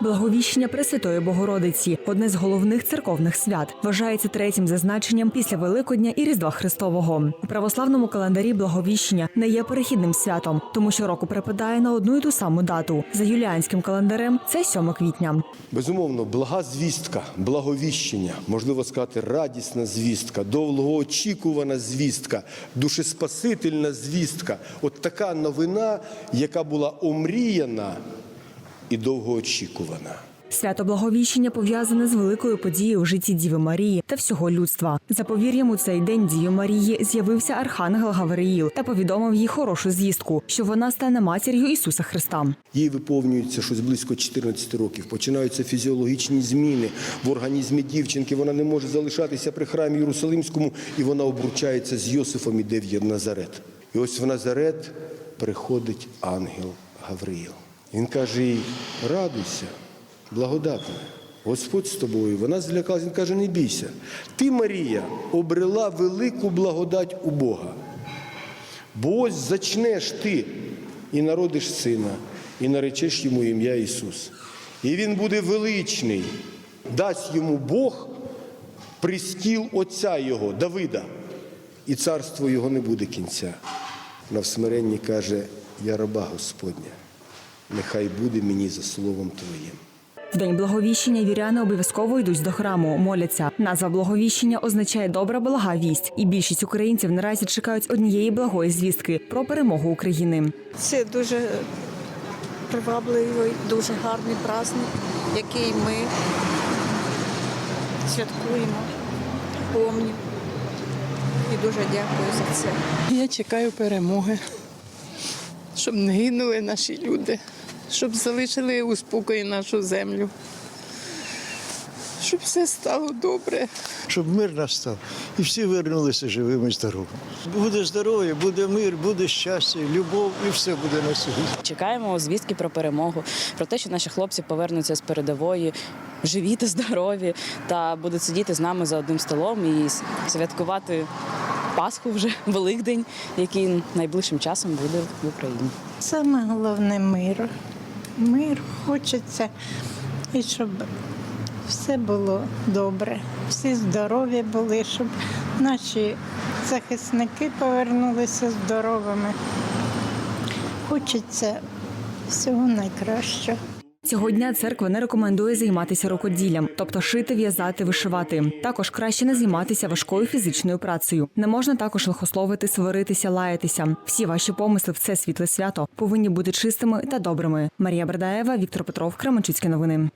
Благовіщення Пресвятої Богородиці одне з головних церковних свят. Вважається третім за значенням після Великодня і Різдва Христового. У православному календарі Благовіщення не є перехідним святом, тому що року припадає на одну і ту саму дату. За юліанським календарем це 7 квітня. Безумовно, блага звістка, благовіщення, можливо сказати, радісна звістка, довгоочікувана звістка, душеспасительна звістка. От така новина, яка була омріяна і довгоочікувана. Свято Благовіщення пов'язане з великою подією в житті Діви Марії та всього людства. За повір'ям у цей день Дії Марії з'явився архангел Гавриїл та повідомив їй хорошу звістку, що вона стане матір'ю Ісуса Христа. Їй виповнюється щось близько 14 років. Починаються фізіологічні зміни в організмі дівчинки. Вона не може залишатися при храмі Єрусалимському, і вона обручається з Йосифом і в Назарет. І ось в Назарет приходить ангел Гавриїл. Він каже їй: радуйся, благодатна. Господь з тобою. Вона злякалась, він каже, не бійся. Ти, Марія, обрела велику благодать у Бога. Бо ось зачнеш ти і народиш сина, і наречеш йому ім'я Ісус. І він буде величний, дасть йому Бог пристіл Отця Його, Давида, і царство Його не буде кінця. На всмиренні каже: Я раба Господня, нехай буде мені за словом Твоїм. В день благовіщення віряни обов'язково йдуть до храму, моляться. Назва благовіщення означає добра блага вість, і більшість українців наразі чекають однієї благої звістки про перемогу України. Це дуже привабливий, дуже гарний праздник, який ми святкуємо, помнимо. І дуже дякую за це. Я чекаю перемоги, щоб не гинули наші люди, щоб залишили у спокої нашу землю, щоб все стало добре. щоб мир настав і всі вернулися живими і здоровими. Буде здоров'я, буде мир, буде щастя, любов і все буде на світі. Чекаємо звістки про перемогу, про те, що наші хлопці повернуться з передової, живі та здорові, та будуть сидіти з нами за одним столом і святкувати Пасху вже Великдень, який найближчим часом буде в Україні. Саме головне мир. Мир хочеться, і щоб все було добре, всі здорові були, щоб наші захисники повернулися здоровими. Хочеться всього найкращого. Цього дня церква не рекомендує займатися рукоділлям, тобто шити, в'язати, вишивати. Також краще не займатися важкою фізичною працею. Не можна також лихословити, сваритися, лаятися. Всі ваші помисли в це світле свято повинні бути чистими та добрими. Марія Бердаєва, Віктор Петров, Кременчуцькі новини.